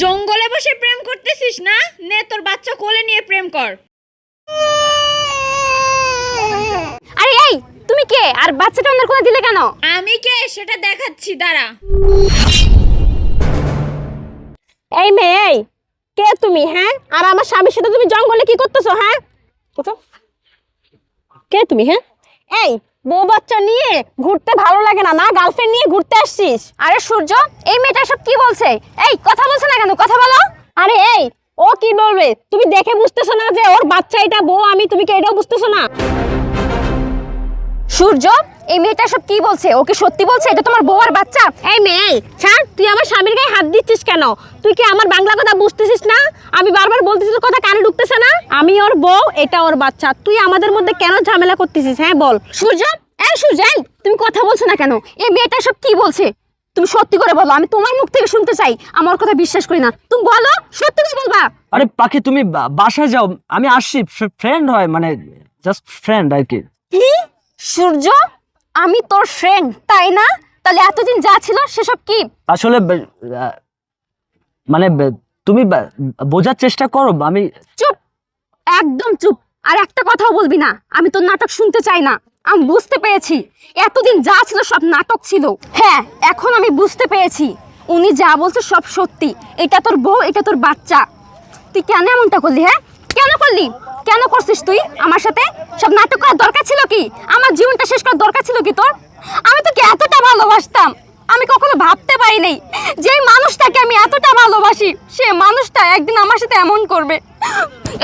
জঙ্গলে বসে প্রেম করতেছিস না? নে তোর বাচ্চা কোলে নিয়ে প্রেম কর। আরে এই তুমি কে? আর বাচ্চাটা অন্যের কোলে দিলে কেন? আমি কে? সেটা দেখাচ্ছি দাঁড়া। এই মেয়ে এই কে তুমি হ্যাঁ? আর আমার স্বামীর সাথে তুমি জঙ্গলে কি করতেছো হ্যাঁ। কে তুমি হ্যাঁ? এই বউ বাচ্চা নিয়ে ঘুরতে ভালো লাগে না না? গার্লফ্রেন্ড নিয়ে ঘুরতে আসছিস? আরে সূর্য, এই মেয়েটা সব কি বলছে? এই, কথা বলছে না কেন? কথা বলো। আরে এই, ও কি বলবে? তুমি দেখে বুঝতেছো না যে ওর বাচ্চা এটা বউ, আমি তুমি কি এটাও বুঝতেছো না? সূর্য এই মেয়েটা সব কি বলছে? ও কি সত্যি বলছে? এটা তোমার বউ আর বাচ্চা? এই মেয়ে এই, ছাড় তুই আমার স্বামীর গায়ে হাত দিচ্ছিস কেন? তুই কি আমার বাংলা কথা বুঝতেছিস না? আমি বারবার বলতেছি তোর কথা কানে ঢুকতেছে না? আমি ওর বউ এটা ওর বাচ্চা। তুই আমাদের মধ্যে কেন ঝামেলা করতেছিস হ্যাঁ বল। সূর্য এই সূর্য এই, তুমি কথা বলছো না কেন? এই মেয়েটা সব কি বলছে? তুমি সত্যি করে বলো আমি তোমার মুখ থেকে শুনতে চাই। আমার কথা বিশ্বাস করি না। তুমি বলো সত্যি করে বলবা। আরে পাখি তুমি বা- বাসায় যাও। আমি আসছি ফ্রেন্ড হয় মানে জাস্ট ফ্রেন্ড আর কি। কি? সূর্য? আমি তোর ফ্রেন্ড তাই না? তাহলে এতদিন যা ছিল সেসব কি? আসলে আহ, মানে বে- তুমি বা- বোঝার চেষ্টা করো আমি চুপ! একদম চুপ! আর একটা কথাও বলবি না আমি তোর নাটক শুনতে চাই না। আমি বুঝতে পেরেছি এতদিন যা ছিল সব নাটক ছিল। হ্যাঁ এখন আমি বুঝতে পেরেছি উনি যা বলছে সব সত্যি। এটা তোর বউ এটা তোর বাচ্চা। তুই কেন এমনটা করলি হ্যাঁ? কেন করলি? কেন করছিস তুই আমার সাথে? সব নাটক করার দরকার ছিল কি? আমার জীবনটা শেষ করার দরকার ছিল কি তোর? আমি তোকে এতটা ভালোবাসতাম, আমি কখনো ভাবতে পারি নাই যে মানুষটাকে আমি এতটা ভালোবাসি। সে মানুষটা একদিন আমার সাথে এমন করবে।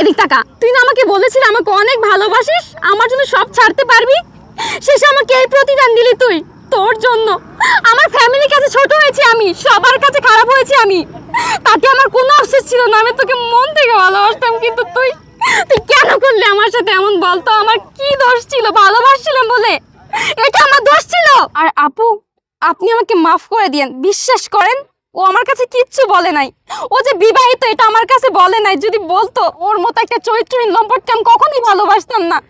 এদিক টাকা তুই না আমাকে বলেছিলি আমাকে অনেক ভালোবাসিস? আমার জন্য সব ছাড়তে পারবি? শেষে আমাকে এই প্রতিদান দিলি তুই, তোর জন্য। আমার ফ্যামিলির কাছে ছোট হয়েছি আমি, সবার কাছে খারাপ হয়েছি আমি। তাতে আমার কোনো আফসোস ছিল না, আমি তোকে মন থেকে ভালোবাসতাম, কিন্তু তুই তুই কেন করলি আমার সাথে? এমন বলতো আমার কি দোষ ছিল? ভালোবাসছিলাম বলে। এটা আমার দোষ ছিল। আর আপু, আপনি আমাকে মাফ করে দিয়েন। বিশ্বাস করেন, ও আমার কাছে কিচ্ছু বলে নাই। ও যে বিবাহিত, এটা আমার কাছে বলে নাই। যদি বলতো, ওর মতো একটা চরিত্রহীন লম্পটকে আমি কখনোই ভালোবাসতাম না।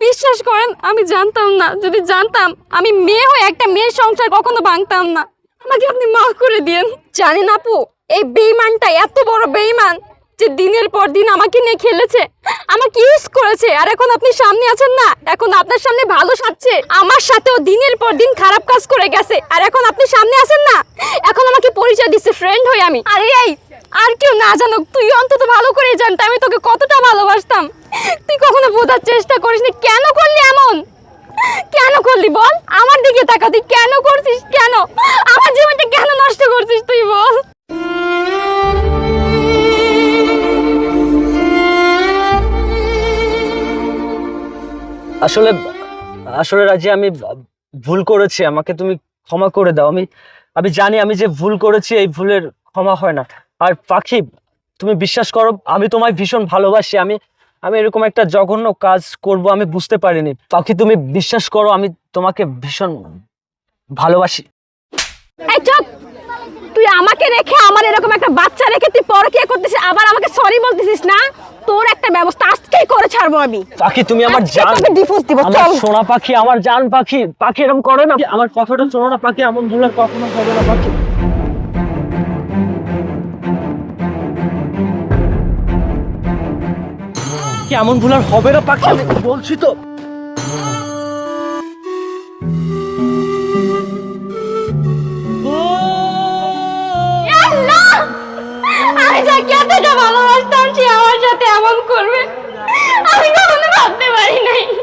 বিশ্বাস করেন, আমি জানতাম না। যদি জানতাম, আমি মেয়ে হয়ে একটা মেয়ের সংসার কখনো ভাঙতাম না। আমাকে আপনি মাফ করে দিয়েন। জানেন আপু, এই বেইমানটা এত বড় বেইমান যে দিনের পর দিন আমাকে নিয়ে খেলেছে। আমাকে ইউজ করেছে? আর এখন আপনি সামনে আছেন না? এখন আপনার সামনে ভালো সাজছে। আমার সাথেও দিনের পর দিন খারাপ কাজ করে গেছে। আর এখন আপনি সামনে আছেন না? এখন আমাকে পরিচয় দিচ্ছে ফ্রেন্ড হয়ে আমি। আরে এই, আর কেউ না জানুক, তুই অন্তত ভালো করে জানতে। আমি তোকে কতটা ভালোবাসতাম। তুই কখনো বোঝার চেষ্টা করিস না। কেন করলি এমন? কেন করলি বল? আমার দিকে তাকা তুই কেন করছিস? কেন? আমার জীবনটা কেন নষ্ট করছিস তুই বল? আসলে আসলে রাজি, আমি ভুল করেছি, আমাকে তুমি ক্ষমা করে দাও। আমি আমি জানি, আমি যে ভুল করেছি, এই ভুলের ক্ষমা হয় না। আর পাখি, তুমি বিশ্বাস করো, আমি তোমায় ভীষণ ভালোবাসি, আমি আমি এরকম একটা জঘন্য কাজ করব, আমি বুঝতে পারিনি। পাখি, তুমি বিশ্বাস করো, আমি তোমাকে ভীষণ ভালোবাসি। তুই আমাকে রেখে, আমার এরকম একটা বাচ্চা রেখে তুই পরকিয়া করতেছিস, আবার আমাকে সরি বলতেছিস না? ছাড়বো আমি? পাখি তুমি আমার জান। তোকে divorce দিব, চল। সোনা পাখি আমার জান পাখি পাখি এরকম করে না। আমার কথাটা শোনো না পাখি এমন ভুল আর কখনো হবে না পাখি। কি এমন ভুল আর হবে না পাখি। আমি বলছি তো। আমি যাকে এতটা ভালোবাসি べはいない